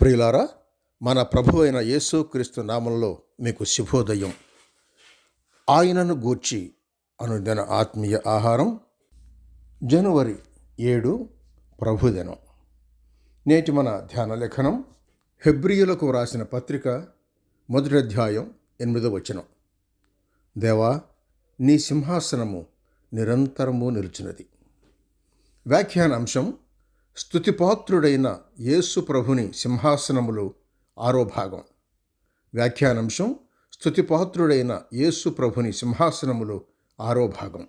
ప్రియులారా మన ప్రభు అయిన యేసుక్రీస్తు నామంలో మీకు శుభోదయం. ఆయనను గూర్చి అనుదిన ఆత్మీయ ఆహారం. జనవరి ఏడు ప్రభుదినం నేటి మన ధ్యాన లేఖనం హెబ్రియులకు వ్రాసిన పత్రిక మొదటి అధ్యాయం ఎనిమిదో వచనం. దేవా నీ సింహాసనము నిరంతరము నిలిచినది. వ్యాఖ్యాన స్థుతిపాత్రుడైన యేసు ప్రభుని సింహాసనములు ఆరో భాగం. వ్యాఖ్యానాంశం స్థుతిపాత్రుడైన యేసు ప్రభుని సింహాసనములు ఆరో భాగం.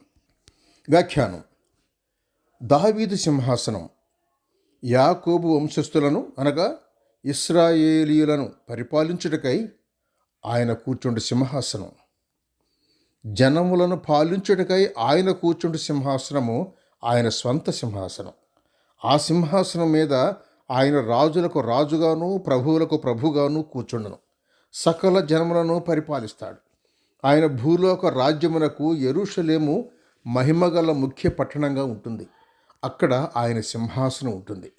వ్యాఖ్యానం దావీదు సింహాసనం. యాకోబు వంశస్థులను అనగా ఇస్రాయేలీయులను పరిపాలించుటకై ఆయన కూర్చుండు సింహాసనం. జనములను పాలించుటకై ఆయన కూర్చుండు సింహాసనము ఆయన స్వంత సింహాసనం. ఆ సింహాసనం మీద ఆయన రాజులకు రాజుగాను ప్రభువులకు ప్రభుగాను కూర్చుండును. సకల జనములను పరిపాలిస్తాడు. ఆయన భూలోక రాజ్యమునకు ఎరుషలేము మహిమగల ముఖ్య పట్టణంగా ఉంటుంది. అక్కడ ఆయన సింహాసనం ఉంటుంది.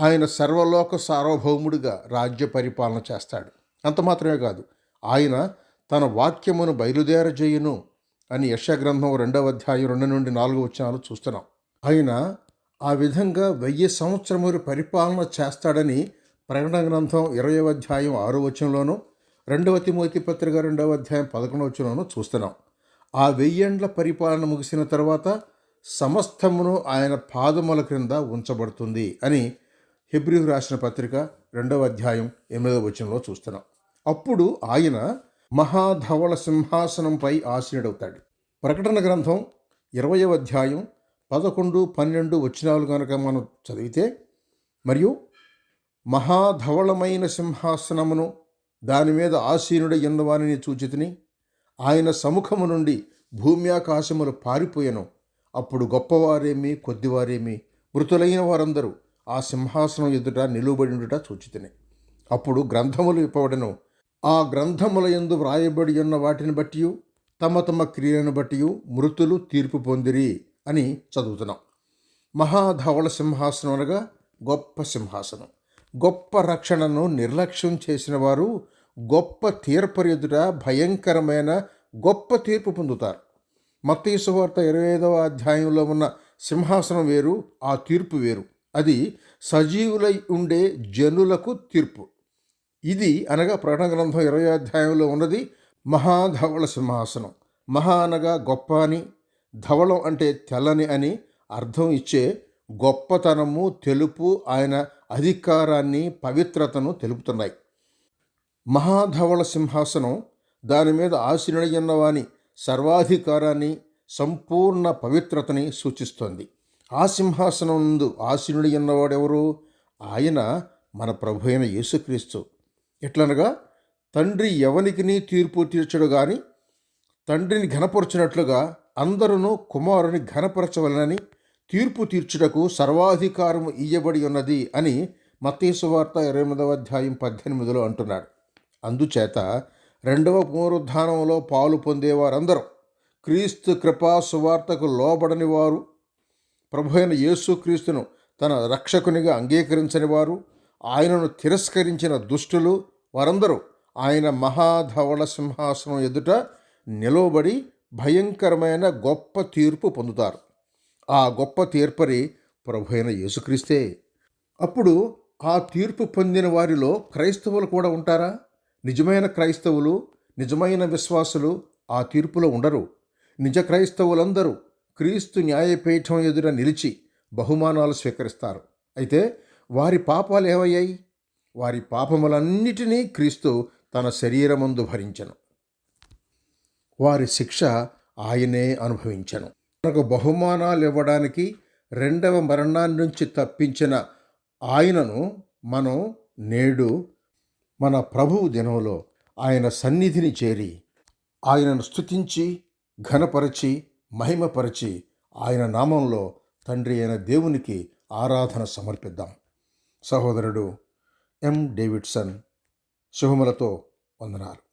ఆయన సర్వలోక సార్వభౌముడిగా రాజ్య పరిపాలన చేస్తాడు. అంత మాత్రమే కాదు ఆయన తన వాక్యమును బయలుదేరజేయును అని యశగ్రంథం రెండవ అధ్యాయం రెండు నుండి నాలుగు వచ్చినాలు చూస్తున్నాం. ఆయన ఆ విధంగా వెయ్యి సంవత్సరములు పరిపాలన చేస్తాడని ప్రకటన గ్రంథం ఇరవై అధ్యాయం ఆరో వచనంలోనూ రెండవ తిమోతి పత్రిక రెండవ అధ్యాయం పదకొండవ వచనంలోనూ చూస్తున్నాం. ఆ వెయ్యేండ్ల పరిపాలన ముగిసిన తర్వాత సమస్తమును ఆయన పాదముల క్రింద ఉంచబడుతుంది అని హెబ్రి రాసిన పత్రిక రెండవ అధ్యాయం ఎనిమిదవ వచనంలో చూస్తున్నాం. అప్పుడు ఆయన మహాధవళ సింహాసనంపై ఆసీనుడవుతాడు. ప్రకటన గ్రంథం ఇరవయవ అధ్యాయం పదకొండు పన్నెండు వచనాలు కనుక మనం చదివితే మరియు మహాధవళమైన సింహాసనమును దాని మీద ఆసీనుడ ఎన్నవానిని చూచితిని ఆయన సముఖము నుండి భూమి ఆకాశములు పారిపోయెను. అప్పుడు గొప్పవారేమి కొద్దివారేమి మృతులైన వారందరూ ఆ సింహాసనం ఎదుట నిలువబడినట చూచితిని. అప్పుడు గ్రంథములు ఇప్పబడను. ఆ గ్రంథముల యందు వ్రాయబడి ఉన్న వాటిని బట్టి తమ తమ క్రియలను బట్టి మృతులు తీర్పు పొందిరి. అని చదువుతున్నాం. మహాధవళ సింహాసనం అనగా గొప్ప సింహాసనం. గొప్ప రక్షణను నిర్లక్ష్యం చేసిన వారు గొప్ప తీర్పు ఎదుట భయంకరమైన గొప్ప తీర్పు పొందుతారు. మత్తీసు వార్త ఇరవై ఐదవ అధ్యాయంలో ఉన్న సింహాసనం వేరు ఆ తీర్పు వేరు. అది సజీవులై ఉండే జనులకు తీర్పు. ఇది అనగా ప్రకటన గ్రంథం ఇరవై అధ్యాయంలో ఉన్నది మహాధవళ సింహాసనం. మహా అనగా గొప్ప అని ధవళం అంటే తెల్లని అని అర్థం ఇచ్చే గొప్పతనము తెలుపు ఆయన అధికారాన్ని పవిత్రతను తెలుపుతున్నాయి. మహాధవళ సింహాసనం దాని మీద ఆశీనుడయ్యన్నవాని సర్వాధికారాన్ని సంపూర్ణ పవిత్రతని సూచిస్తోంది. ఆ సింహాసనం ముందు ఆశీనుడయ్యన్నవాడెవరు ఆయన మన ప్రభు అయిన యేసుక్రీస్తు. ఎట్లనగా తండ్రి ఎవనికిని తీర్పు తీర్చడు కానీ తండ్రిని ఘనపరచినట్లుగా అందరూ కుమారుని ఘనపరచవలనని తీర్పు తీర్చుటకు సర్వాధికారము ఇయ్యబడి ఉన్నది అని మత్తీసు వార్త ఇరవై ఎనిమిదవ అధ్యాయం పద్దెనిమిదిలో అంటున్నాడు. అందుచేత రెండవ పునరుద్ధానంలో పాలు పొందేవారందరూ క్రీస్తు కృపా సువార్తకు లోబడని వారు ప్రభు అయిన యేసుక్రీస్తును తన రక్షకునిగా అంగీకరించని వారు ఆయనను తిరస్కరించిన దుష్టులు వారందరూ ఆయన మహాధవళ సింహాసనం ఎదుట నిలవబడి భయంకరమైన గొప్ప తీర్పు పొందుతారు. ఆ గొప్ప తీర్పరి ప్రభు అయిన యేసుక్రీస్తే. అప్పుడు ఆ తీర్పు పొందిన వారిలో క్రైస్తవులు కూడా ఉంటారా? నిజమైన క్రైస్తవులు నిజమైన విశ్వాసులు ఆ తీర్పులో ఉండరు. నిజ క్రైస్తవులందరూ క్రీస్తు న్యాయపీఠం ఎదుట నిలిచి బహుమానాలు స్వీకరిస్తారు. అయితే వారి పాపాలు ఏమయ్యాయి వారి పాపములన్నిటినీ క్రీస్తు తన శరీరమందు భరించను. వారి శిక్ష ఆయనే అనుభవించను. మనకు బహుమానాలు ఇవ్వడానికి రెండవ మరణాన్ని నుంచి తప్పించిన ఆయనను మనం నేడు మన ప్రభువు దినంలో ఆయన సన్నిధిని చేరి ఆయనను స్తుతించి ఘనపరచి మహిమపరచి ఆయన నామంలో తండ్రి అయిన దేవునికి ఆరాధన సమర్పిద్దాం. సహోదరుడు ఎం. డేవిడ్సన్ శుభములతో వందనాలు.